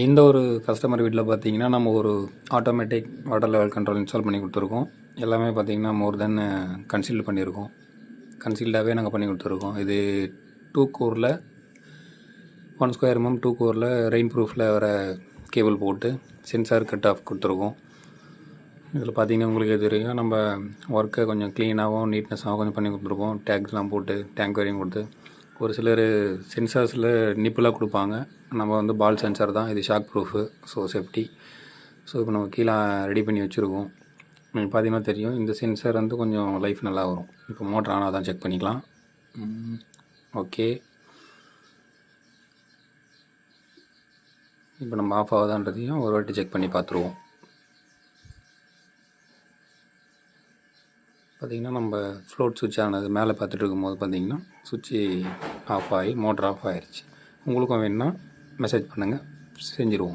இந்த ஒரு கஸ்டமர் வீட்டில் பார்த்தீங்கன்னா நம்ம ஒரு automatic water level control install பண்ணி கொடுத்துருக்கோம். எல்லாமே பார்த்தீங்கன்னா மோர் தென் கன்சீல்டு uh, பண்ணியிருக்கோம். கன்சீல்டாகவே நாங்கள் பண்ணி கொடுத்துருக்கோம். இது டூ கோரில் ஒன் ஸ்கொயர் எம்எம் டூ கோரில் ரெயின் ப்ரூஃபில் வர கேபிள் போட்டு சென்சார் கட் ஆஃப் கொடுத்துருக்கோம். இதில் பார்த்தீங்கன்னா உங்களுக்கு தெரியும் நம்ம ஒர்க்கை கொஞ்சம் க்ளீனாகவும் நீட்னஸாகவும் கொஞ்சம் பண்ணி கொடுத்துருக்கோம். டேக்ஸ்லாம் போட்டு டேங்க் வரையும் கொடுத்து ஒரு சிலர் சென்சார்ஸில் நிப்பிளாக கொடுப்பாங்க. நம்ம வந்து பால் சென்சார் தான். இது shock proof so safety so இப்போ நம்ம கீழே ரெடி பண்ணி வச்சுருக்கோம். நீங்கள் பார்த்தீங்கன்னா தெரியும் இந்த சென்சார் வந்து கொஞ்சம் லைஃப் நல்லா வரும். இப்போ மோட்டர் ஆனால் தான் செக் பண்ணிக்கலாம். ஓகே இப்போ நம்ம ஆஃப் ஆகுதான்றதையும் ஒரு வாட்டி செக் பண்ணி பார்த்துருவோம் பார்த்திங்கன்னா நம்ம ஃப்ளோட் சுவிட்ச் ஆனது மேலே பார்த்துட்டு இருக்கும்போது பார்த்தீங்கன்னா சுவிட்சு ஆஃப் ஆகி மோட்டர் ஆஃப் ஆகிருச்சு உங்களுக்கும் வேணும்னா மெசேஜ் பண்ணுங்கள் செஞ்சுருவோம்.